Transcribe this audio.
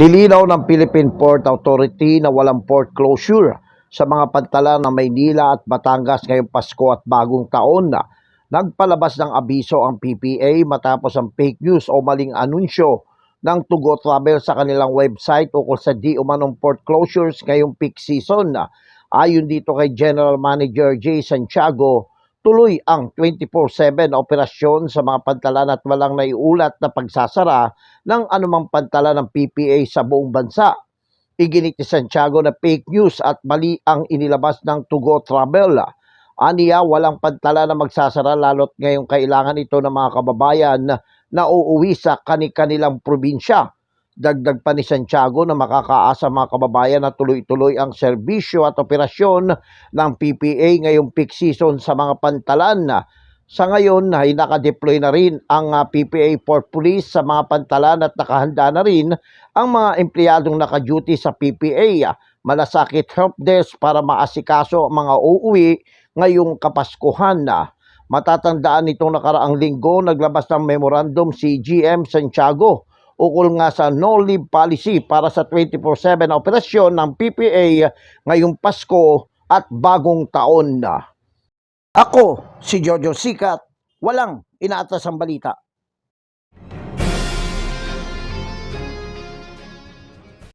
Nilinaw ng Philippine Port Authority na walang port closure sa mga pantala ng Maynila at Batangas ngayong Pasko at Bagong Taon na nagpalabas ng abiso ang PPA matapos ang fake news o maling anunsyo ng Tugo Travel sa kanilang website ukol sa di umanong port closures ngayong peak season. Ayon dito kay General Manager Jay Santiago, tuloy ang 24-7 operasyon sa mga pantalan at walang naiulat na pagsasara ng anumang pantalan ng PPA sa buong bansa. Iginit ni Santiago na fake news at mali ang inilabas ng Tugo Travel. Aniya, walang pantala na magsasara lalo't ngayong kailangan ito ng mga kababayan na uuwi sa kani-kanilang probinsya. Dagdag pa ni Santiago na makakaasa mga kababayan na tuloy-tuloy ang serbisyo at operasyon ng PPA ngayong peak season sa mga pantalan. Sa ngayon ay nakadeploy na rin ang ah, PPA Port Police sa mga pantalan at nakahanda na rin ang mga empleyadong naka-duty sa PPA. Malasakit help desk para maasikaso ang mga uuwi ngayong Kapaskuhan. Matatandaan nitong nakaraang linggo naglabas ng memorandum si GM Santiago ukol nga sa no-leave policy para sa 24-7 na operasyon ng PPA ngayong Pasko at bagong taon na. Ako, si Jojo Sikat, walang inaatas ang balita.